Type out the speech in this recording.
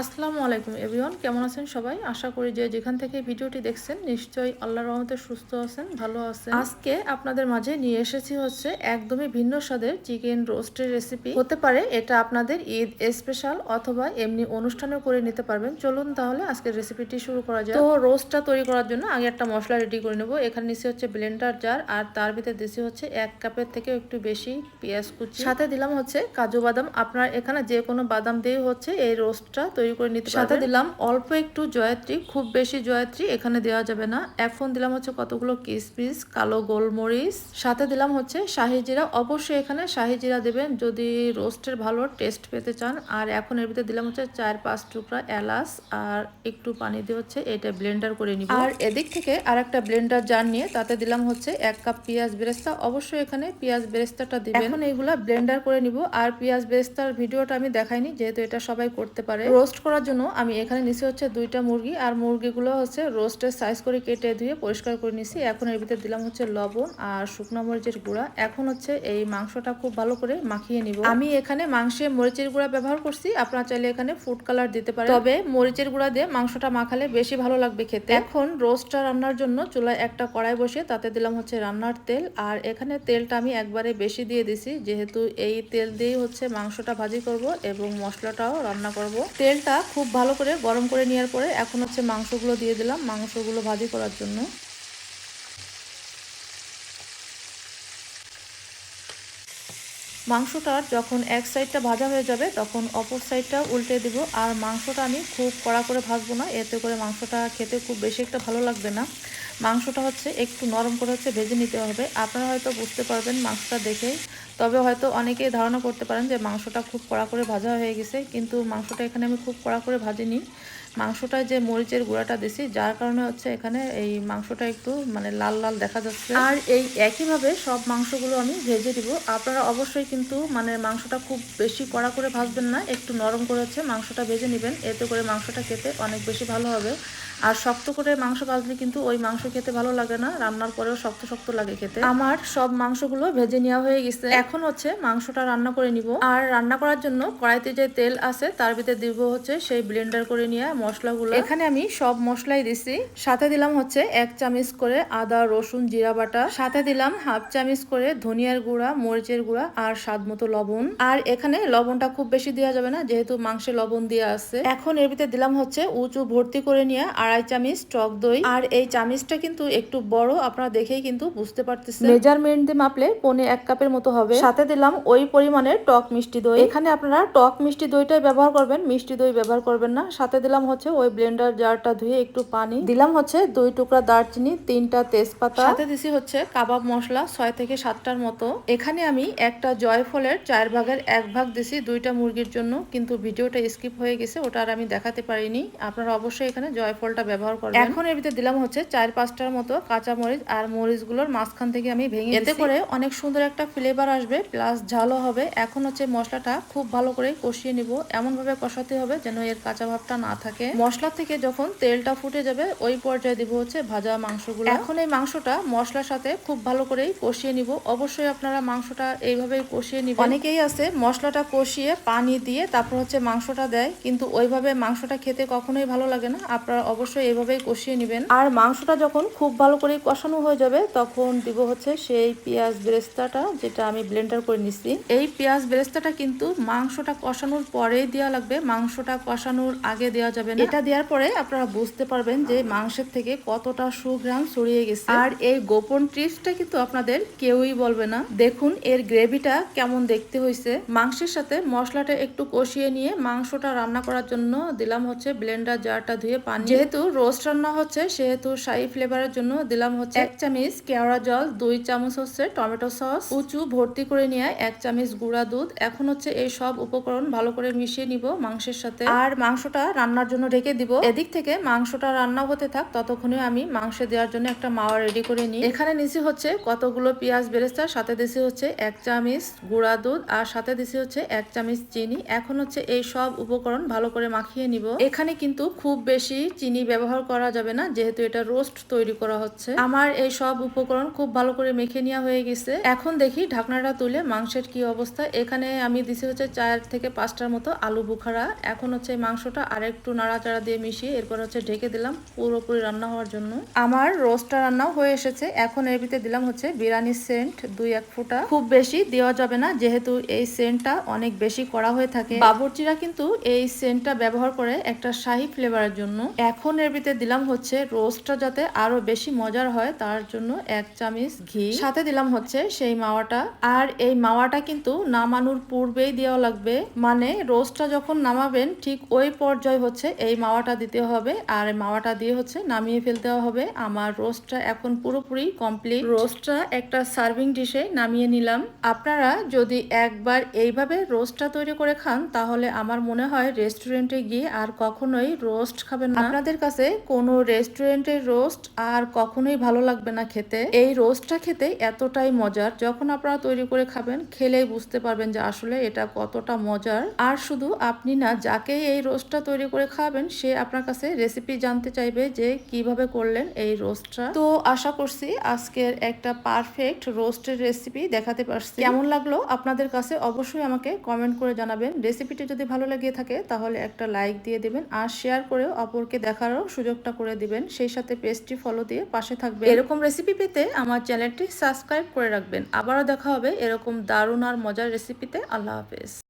আসসালামু আলাইকুম এভরিওয়ান, কেমন আছেন সবাই? আশা করি যে যেখান থেকে ভিডিওটি দেখছেন, নিশ্চয়ই আল্লাহ রহমতে সুস্থ আছেন, ভালো আছেন। আজকে আপনাদের মাঝে নিয়ে এসেছি হচ্ছে একদমই ভিন্ন স্বাদের চিকেন রোস্টের রেসিপি। হতে পারে এটা আপনাদের ঈদ স্পেশাল অথবা এমনি অনুষ্ঠানেও করে নিতে পারবেন। চলুন তাহলে আজকের রেসিপিটি শুরু করা যায় তো রোস্টটা তৈরি করার জন্য আগে একটা মশলা রেডি করে নেব। এখানে নিচে হচ্ছে ব্লেন্ডার জার আর তার ভিতরে দিচ্ছি হচ্ছে এক কাপের থেকে একটু বেশি পেঁয়াজ কুচি। সাথে দিলাম হচ্ছে কাজু বাদাম। আপনার এখানে যে কোনো বাদাম দিয়ে হচ্ছে এই রোস্টটা তৈরি করে নিতে সাথে দিলাম অল্প একটু জয়ত্রী খুব বেশি জয়ত্রী এখানে দেওয়া যাবে না। এখন দিলাম হচ্ছে কতগুলো? কিসমিস কালো গোলমরিচ। সাথে দিলাম হচ্ছে শাহি জিরা। অবশ্যই এখানে শাহি জিরা দেবেন যদি রোস্টের ভালো টেস্ট পেতে চান। আর এখন এর ভিতরে দিলাম হচ্ছে চার পাঁচ টুকরা এলাচ আর একটু পানি দিয়ে হচ্ছে এটা ব্লেন্ডার করে নিব। আর এদিক থেকে আর একটা ব্লেন্ডার জার নিয়ে তাতে দিলাম হচ্ছে এক কাপ পেঁয়াজ বেরেস্তা। অবশ্যই এখানে পেঁয়াজ বেরেস্তাটা দিবেন। এখন এইগুলা ব্লেন্ডার করে নিব। আর পেঁয়াজ বেরেস্তার ভিডিওটা আমি দেখাইনি যেহেতু এটা সবাই করতে পারে। রোস্ট করার জন্য আমি এখানে নিচে হচ্ছে দুইটা মুরগি, আর মুরগিগুলো হচ্ছে রোস্টের সাইজ করে কেটে ধুয়ে পরিষ্কার করে নিছি। এখন এর ভিতরে দিলাম হচ্ছে লবণ আর শুকনো মরিচের গুঁড়া। এখন হচ্ছে এই মাংসটা খুব ভালো করে মাখিয়ে নিব। আমি এখানে মাংসে মরিচের গুঁড়া ব্যবহার করছি। আপনারা চাইলে এখানে ফুড কালার দিতে পারেন। তবে মরিচের গুঁড়া দিয়ে মাংসটা মাখালে বেশি ভালো লাগবে খেতে। এখন রোস্টটা রান্নার জন্য চুলায় একটা কড়াই বসে তাতে দিলাম হচ্ছে রান্নার তেল। আর এখানে তেলটা আমি একবারে বেশি দিয়ে দিছি। যেহেতু এই তেল দিয়েই হচ্ছে মাংসটা ভাজি করব এবং মশলাটাও রান্না করব। তেলটা খুব ভালো করে গরম করে নেওয়ার পরে এখন হচ্ছে মাংসগুলো দিয়ে দিলাম, মাংসগুলো ভাজি করার জন্য। মাংসটার যখন এক সাইডটা ভাজা হয়ে যাবে, তখন অপর সাইডটা উল্টে দিব। আর মাংসটা আমি খুব কড়া করে ভাজবো না, এতে করে মাংসটা খেতে খুব বেশি একটা ভালো লাগবে না। মাংসটা হচ্ছে একটু নরম করে হচ্ছে ভেজে নিতে হবে। আপনারা হয়তো বুঝতে পারবেন মাংসটা দেখেই তবে হয়তো অনেকেই ধারণা করতে পারেন যে মাংসটা খুব কড়া করে ভাজা হয়ে গেছে, কিন্তু মাংসটা এখানে আমি খুব কড়া করে ভাজিনি। মাংসটায় যে মরিচের গুঁড়াটা দিছি, যার কারণে হচ্ছে এখানে এই মাংসটা একটু মানে লাল লাল দেখা যাচ্ছে। আর এই একইভাবে সব মাংসগুলো আমি ভেজে দিব। আপনারা অবশ্যই কিন্তু মানে মাংসটা খুব বেশি কড়া করে ভাজবেন না, একটু নরম করে হচ্ছে মাংসটা ভেজে নেবেন। এতে করে মাংসটা খেতে অনেক বেশি ভালো হবে। আর শক্ত করে মাংস ভাজলে কিন্তু ওই মাংস খেতে ভালো লাগে না, রান্নার পরেও শক্ত শক্ত লাগে খেতে। আমার সব মাংসগুলো ভেজে নেওয়া হয়ে গেছে। এখন হচ্ছে মাংসটা রান্না করে নিব। আর রান্না করার জন্য কড়াইতে যে তেল আছে, তার ভিতরে দিব হচ্ছে সেই ব্লেন্ডার করে নিয়ে মশলাগুলো। এখানে আমি সব মশলাই দিছি। সাথে দিলাম হচ্ছে এক চামচ করে আদা রসুন জিরা বাটা। সাথে দিলাম হাফ চামচ করে ধনিয়ার গুঁড়া মরিচের গুঁড়া আর স্বাদ মতো লবণ। আর এখানে লবণটা খুব বেশি দেওয়া যাবে না যেহেতু মাংসে লবণ দেওয়া আছে। এখন এর ভিতরে দিলাম হচ্ছে উঁচু ভর্তি করে নিয়ে আড়াই চামচ টক দই। আর এই চামচটা কিন্তু একটু বড় আপনারা দেখেই কিন্তু বুঝতে পারতেছেন। মেজারমেন্ট দিয়ে মাপলে পনে এক কাপের মতো হবে। সাথে দিলাম ওই পরিমাণের টক মিষ্টি দই। এখানে আপনারা টক মিষ্টি দইটাই ব্যবহার করবেন মিষ্টি দই ব্যবহার করবেন না। সাথে দিলাম হচ্ছে ওই ব্লেন্ডার জারটা ধুয়ে একটু পানি। দিলাম হচ্ছে দুই টুকরা দারচিনি তিনটা তেজপাতা। সাথে দিছি হচ্ছে কাবাব মশলা ছয় থেকে সাতটার মতো। এখানে আমি একটা জয়ফলের চার ভাগের এক ভাগ দিছি দুইটা মুরগির জন্য কিন্তু ভিডিওটা স্কিপ হয়ে গেছে ওটা আর আমি দেখাতে পারিনি। আপনারা অবশ্যই এখানে জয়ফলটা ব্যবহার করবেন। এখন এর ভিতরে দিলাম হচ্ছে চার পাঁচটার মতো কাঁচা মরিচ আর মরিচগুলোর মাঝখান থেকে আমি ভেঙে এতে করে অনেক সুন্দর একটা ফ্লেভার আসবে প্লাস ঝালও হবে। এখন হচ্ছে মশলাটা খুব ভালো করে কষিয়ে নিব। এমন ভাবে কষাতে হবে যেন এর কাঁচা ভাবটা না থাকে। মশলা থেকে যখন তেলটা ফুটে যাবে ওই পর্যায়ে দিব হচ্ছে ভাজা মাংসগুলো। এখন এই মাংসটা মশলার সাথে খুব ভালো করেই কষিয়ে নিব। অবশ্যই আপনারা মাংসটা এইভাবেই কষিয়ে নিব অনেকেই আছে মশলাটা কষিয়ে পানি দিয়ে তারপর হচ্ছে মাংসটা দেয় কিন্তু ওইভাবে মাংসটা খেতে কখনোই ভালো লাগে না। আপনারা অবশ্যই এইভাবেই কষিয়ে নেবেন। আর মাংসটা যখন খুব ভালো করে কষানো হয়ে যাবে তখন দিব হচ্ছে সেই পেঁয়াজ বেরেস্তাটা যেটা আমি ব্লেন্ডার করে নিচ্ছি এই পেঁয়াজ বেরেস্তাটা কিন্তু মাংসটা কষানোর পরেই দেওয়া লাগবে। মাংসটা কষানোর আগে দেওয়া যাবে না। এটা দেওয়ার পরে আপনারা বুঝতে পারবেন যে মাংসের থেকে কতটা সুগ্রাম ছড়িয়ে গেছে। আর এই গোপন ট্রিপসটা কিন্তু আপনাদের কেউই বলবে না। দেখুন, এর গ্রেভিটা কেমন দেখতে হয়েছে। মাংসের সাথে মশলাটা একটু কষিয়ে নিয়ে মাংসটা রান্না করার জন্য দিলাম হচ্ছে ব্লেন্ডার জারটা ধুয়ে পানি। যেহেতু রোস্ট রান্না হচ্ছে, সেহেতু শাহি ফ্লেভারের জন্য দিলাম হচ্ছে এক চামচ কেওড়া জল, দুই চামচ হচ্ছে টমেটো সস। উঁচু ভর্তি করে নিয়ে এক চামচ গুঁড়া দুধ। এখন হচ্ছে এই সব উপকরণ ভালো করে মিশিয়ে নিব মাংসের সাথে। আর মাংসটা রান্নার জন্য ঢেকে দিব। এদিক থেকে মাংসটা রান্না হতে থাক, ততক্ষণে আমি মাংসে দেওয়ার জন্য একটা মাওয়া রেডি করে নিই। এখানে নিচে হচ্ছে কতগুলো পেঁয়াজ বেরেস্তার সাথে দিছি হচ্ছে এক চামচ গুঁড়া দুধ, আর সাথে দিছি হচ্ছে এক চামচ চিনি। এখন হচ্ছে এই সব উপকরণ ভালো করে মাখিয়ে নিব। এখানে কিন্তু খুব বেশি চিনি ব্যবহার করা যাবে না, যেহেতু এটা রোস্ট তৈরি করা হচ্ছে। আমার এই সব উপকরণ খুব ভালো করে মেখে নেওয়া হয়ে গেছে। এখন দেখি ঢাকনাটা তুলে মাংসের কি অবস্থা। এখানে আমি দিছি হচ্ছে চার থেকে পাঁচটার মতো আলু বুখারা। এখন হচ্ছে মাংসটা আরেকটু নাড়াচাড়া দিয়ে মিশিয়ে এরপর হচ্ছে ঢেকে দিলাম পুরোপুরি রান্না হওয়ার জন্য। আমার রোস্টটা রান্নাও হয়ে এসেছে। এখন এর ভিতরে দিলাম হচ্ছে বিরিয়ানির সেন্ট দুই এক ফুটা। খুব বেশি দেওয়া যাবে না, যেহেতু এই সেন্টটা অনেক বেশি করা হয়ে থাকে। বাবুর্চিরা কিন্তু এই সেন্টটা ব্যবহার করে একটা শাহি ফ্লেভারের জন্য। এখন এর ভিতরে দিলাম হচ্ছে রোস্টটা যাতে আরও বেশি মজার হয়, তার জন্য এক চামচ ঘি। সাথে দিলাম হচ্ছে সেই মাওয়াটা। আর এই মাওয়াটা কিন্তু নামানোর পূর্বেই দেওয়া লাগবে। মানে রোস্টটা যখন নামাবেন ঠিক ওই পর্যায়ে হচ্ছে এই মাওয়াটা দিতে হবে। আর মাওয়াটা দিয়ে হচ্ছে নামিয়ে ফেলতে হবে। আমার রোস্টটা এখন পুরোপুরি কমপ্লিট। রোস্টটা একটা সার্ভিং ডিশে নামিয়ে নিলাম। আপনারা যদি একবার এইভাবে রোস্টটা তৈরি করে খান, তাহলে আমার মনে হয় রেস্টুরেন্টে গিয়ে আর কখনোই রোস্ট খাবেন না। আপনাদের কাছে কোনো রেস্টুরেন্টের রোস্ট আর কখনোই ভালো লাগবে না খেতে। এই রোস্টটা খেতে এতটাই মজার। যখন আপনারা তৈরি করে খাবেন, খেলেই বুঝতে পারবেন যে আসলে এটা কতটা মজার। আর শুধু আপনি না, যাকে এই রোস্টটা তৈরি করে খাবেন, সে আপনার কাছে রেসিপি জানতে চাইবে যে কীভাবে করলেন এই রোস্টটা তো আশা করছি আজকের একটা পারফেক্ট রোস্টের রেসিপি দেখাতে পারছি। কেমন লাগল? আপনাদের কাছে অবশ্যই আমাকে কমেন্ট করে জানাবেন। রেসিপিটি যদি ভালো লেগে থাকে, তাহলে একটা লাইক দিয়ে দেবেন আর শেয়ার করে অপরকে দেখারও সুযোগটা করে দিবেন। সেই সাথে পেজটি ফলো দিয়ে পাশে থাকবে এরকম রেসিপি পেতে আমার চ্যানেলটি সাবস্ক্রাইব করে রাখবেন। আবারও দেখা হবে এরকম দারুণ আর মজার রেসিপিতে আল্লাহ হাফেজ।